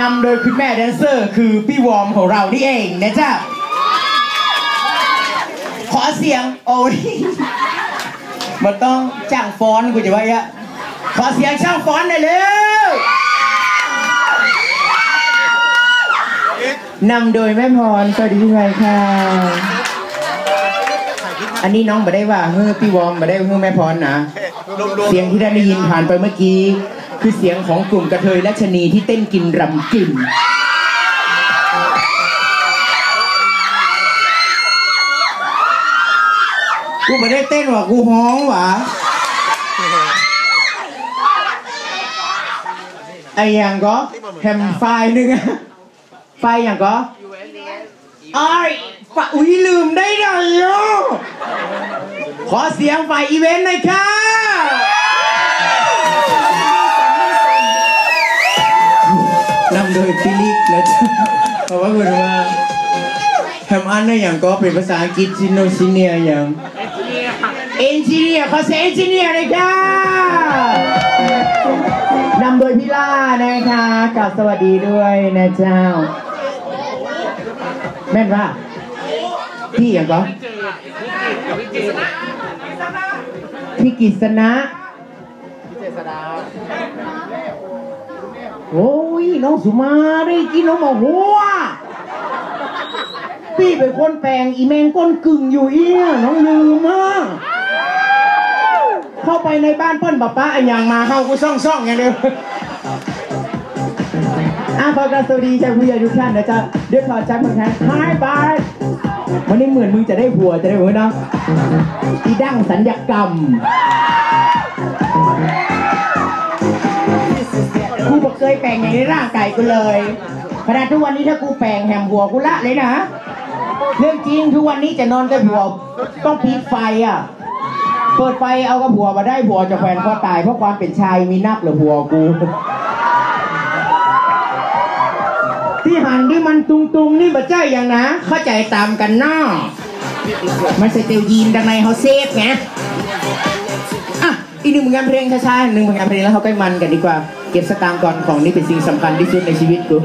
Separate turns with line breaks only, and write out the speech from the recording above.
นำโดยคุณแม่แดนเซอร์คือพี่วอร์มของเรานี่เองนะจ๊ะ ขอเสียงโอ้ยมันต้องจ้างฟ้อนกูจะว่าอะขอเสียงช่างฟ้อนหน่อยเร็วนำโดยแม่พรสวัสดีพี่ไพค่ะ อันนี้น้องมาได้ว่าเฮ้อพี่วอมมาได้เฮ้อแม่พรนะ เสียงที่ได้ได้ยินผ่านไปเมื่อกี้ คือเสียงของกลุ่มกระเทยและชะนีที่เต้นกินรำกินกูไม่ได้เต้นว่ะกูฮ้องว่ะไอ้ยังก็แฮมไฟล์หนึ่งอะไฟล์อย่างก็ไอ้ายฝาอุ้ยลืมได้ไงอะขอเสียงฝ่ายอีเวนต์หน่อยค่ะ โดยฟิลิปนะจ๊ะขอบพระคุณมากแฮมอันได้อย่างก็เป็นภาษาอังกฤษซิโนซิเนียอย่างเอนจิเนียร์ขอเสียงเอนจิเนียร์เลยค่ะนำโดยพี่ล่านะคะกับสวัสดีด้วยนะเจ้า แม่นว่าพี่อย่างก็พี่กิษณะโอ้ น้องสุมาได้กินน้องหมอหัวพี่เป็นคนแปลงอีแมงก้นกึ่งอยู่เอี้ยน้องลืมอะเข้าไปในบ้านเปิ้ลป้าป้าอันยังมาเข้ากูซ่องซ่องอย่างเดียวอะขอกราบสวัสดีชาวผู้ใหญ่ทุกท่านนะจ๊ะเดี๋ยวขอจับมือแทนฮายบายวันนี้เหมือนมึงจะได้ผัวจะได้ผัวเนาะอีดั้งสัญญกรรม ยแปลงอย่างในร่างกายกูเลยขนาดทุกวันนี้ถ้ากูแปลงแหมหัวกูละเลยนะเรื่องจริงทุกวันนี้จะนอนกับผัวต้องปิดไฟอะ เปิดไฟเอากับผัวมาได้ผัวจะแฟนก็ตายเพราะความเป็นชายมีนักหรือผัวกู ที่หันที่มันตุงตุงๆนี่บัเจ้าอย่างนะ เข้าใจตามกันเนาะมันใส่เตียวยีนดังในเขาเซฟไงอะอีกหนึ่งผลงานเพลงช้าๆหนึ่งผลงานเพลงแล้วเขาใก็มันกันดีกว่า ก็บสตางค์ก่อนของนี่เป็นสิ่งสำคัญที่สุดในชีวิตกู